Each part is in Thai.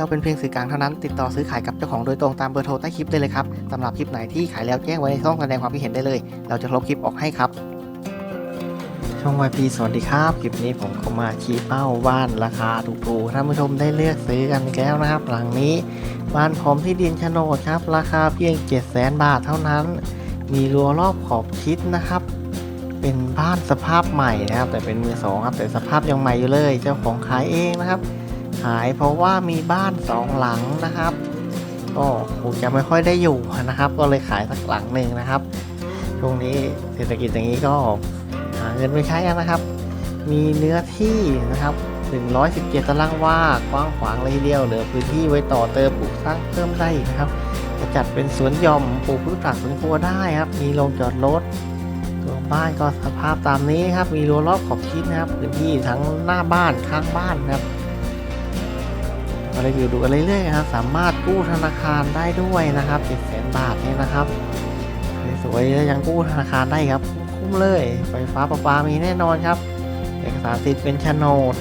เราเป็นเพียงสื่อกลางเท่านั้น ติดต่อซื้อขายกับเจ้าของโดยตรงตามเบอร์โทรใต้คลิปได้เลยครับสำหรับคลิปไหนที่ขายแล้วแจ้งไว้ในช่องแสดงความคิดเห็นได้เลย เราจะลบคลิปออกให้ครับ ช่อง YP สวัสดีครับ คลิปนี้ผมก็มาชี้เป้าบ้านราคาถูกๆท่านผู้ชมได้เลือกซื้อกันแล้วนะครับ หลังนี้บ้านพร้อมที่ดินโฉนดครับ ราคาเพียง 7 0 0 0 0 0 บาทเท่านั้น มีรั้วรอบขอบชิดนะครับเป็นบ้านสภาพใหม่นะครับ แต่เป็นมือสองครับแต่สภาพยังใหม่อยู่เลย เจ้าของขายเองนะครับ ขายเพราะว่ามีบ้านสองหลังนะครับก็คงจะไม่ค่อยได้อยู่นะครับ ก็เลยขายสักหลังหนึ่งนะครับช่วงนี้เศรษฐกิจอย่างนี้ก็หาเงินไปใช้นะครับ มีเนื้อที่นะครับ 117 ตารางวากว้างขวางเลยทีเดียวเหลือพื้นที่ไว้ต่อเติมปลูกสร้างเพิ่มได้นะครับจะจัดเป็นสวนหย่อมปลูกพืชผักสวนครัวได้ครับ มีโรงจอดรถตัวบ้านก็สภาพตามนี้ครับ มีรั้วรอบขอบชิดนะครับพื้นที่ทั้งหน้าบ้านข้างบ้านนะครับ มารีวิวดูกันเรื่อยๆครับสามารถกู้ธนาคารได้ด้วยนะครับ7แสนบาทนี่นะครับสวยๆแล้วยังกู้ธนาคารได้ครับ คุ้มเลยไฟฟ้าประปามีแน่นอนครับ เอกสารสิทธิ์เป็นโฉนด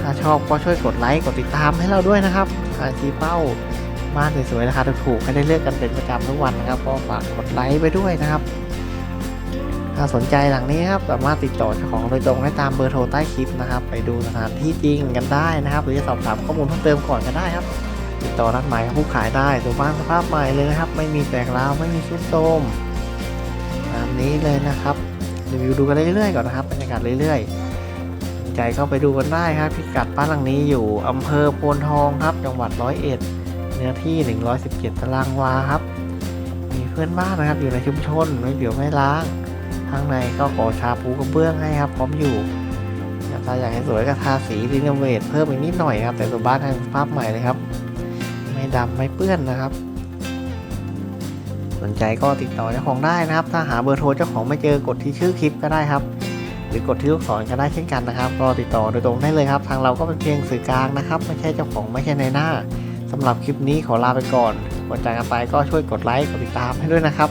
ถ้าชอบก็ช่วยกดไลค์กดติดตามให้เราด้วยนะครับทางชี้เป้าบ้านสวยๆราคาถูกๆให้ได้เลือกกันเป็นประจำทุกวันนะครับก็ฝากกดไลค์ไปด้วยนะครับ ถ้าสนใจหลังนี้ครับสามารถติดต่อเจ้าของโดยตรงได้ตามเบอร์โทรใต้คลิปนะครับ ไปดูสถานที่จริงกันได้นะครับ หรือจะสอบถามข้อมูลเพิ่มเติมก่อนก็ได้ครับ ติดต่อนัดหมายกับผู้ขายได้ตัวบ้านสภาพใหม่เลยนะครับ ไม่มีแตกร้าวไม่มีชุดโทมตามนี้เลยนะครับรีวิวดูกันเรื่อยๆก่อนนะครับบรรยากาศเรื่อยๆสนใจก็ไปดูกันได้ครับพิกัดบ้านหลังนี้อยู่อำเภอโพนทองครับ จังหวัดร้อยเอ็ดเนื้อที่ 117 ตารางวาครับ มีเพื่อนบ้านนะครับ อยู่ในชุมชนไม่เดี๋ยวไม่ล้าง ข้างในก็ก่อชาปูกระเบื้องให้ครับ พร้อมอยู่ถ้าอยากให้สวยก็ทาสีรีโนเวทเพิ่มอีกนิดหน่อยครับ แต่ตัวบ้านทางภาพใหม่เลยครับ ไม่ดำไม่เปื้อนนะครับ สนใจก็ติดต่อเจ้าของได้นะครับ ถ้าหาเบอร์โทรเจ้าของไม่เจอกดที่ชื่อคลิปก็ได้ครับ หรือกดที่ลูกศรก็ได้เช่นกันนะครับก็ติดต่อโดยตรงได้เลยครับ ทางเราก็เป็นเพียงสื่อกลางนะครับ ไม่ใช่เจ้าของไม่ใช่ในหน้าสำหรับคลิปนี้ขอลาไปก่อนก่อนจากกันไปก็ช่วยกดไลค์กดติดตามให้ด้วยนะครับ